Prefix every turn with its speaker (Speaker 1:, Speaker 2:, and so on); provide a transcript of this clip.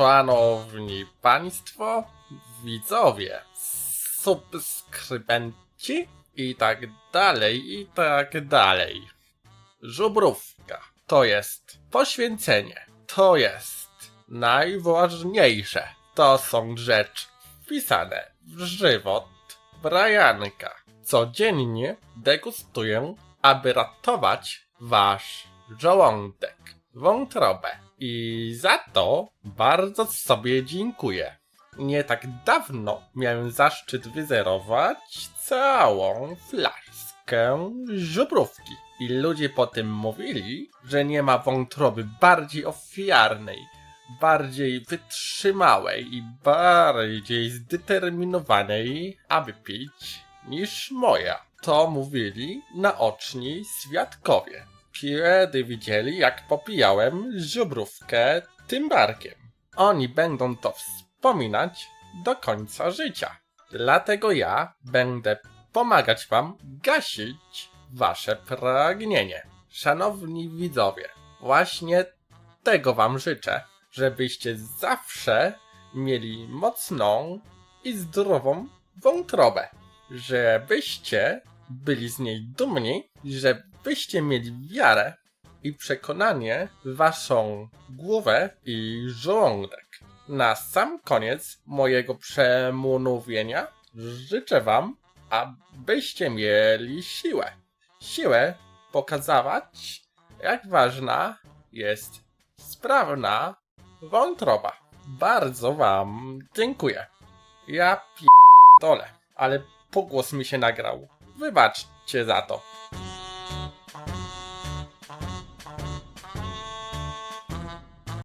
Speaker 1: Szanowni Państwo, widzowie, subskrybenci i tak dalej, i tak dalej. Żubrówka to jest poświęcenie, to jest najważniejsze. To są rzeczy wpisane w żywot Brianka. Codziennie degustuję, aby ratować wasz żołądek, wątrobę. I za to bardzo sobie dziękuję. Nie tak dawno miałem zaszczyt wyzerować całą flaszkę żubrówki. I ludzie potem mówili, że nie ma wątroby bardziej ofiarnej, bardziej wytrzymałej i bardziej zdeterminowanej, aby pić, niż moja. To mówili naoczni świadkowie. Kiedy widzieli, jak popijałem żubrówkę tym barkiem. Oni będą to wspominać do końca życia. Dlatego ja będę pomagać wam gasić wasze pragnienie. Szanowni widzowie, właśnie tego wam życzę, żebyście zawsze mieli mocną i zdrową wątrobę. Żebyście byli z niej dumni, żebyście mieli wiarę i przekonanie w waszą głowę i żołądek. Na sam koniec mojego przemówienia życzę wam, abyście mieli siłę. Siłę pokazywać, jak ważna jest sprawna wątroba. Bardzo wam dziękuję. Ja p***dolę, ale pogłos mi się nagrał. Wybaczcie za to.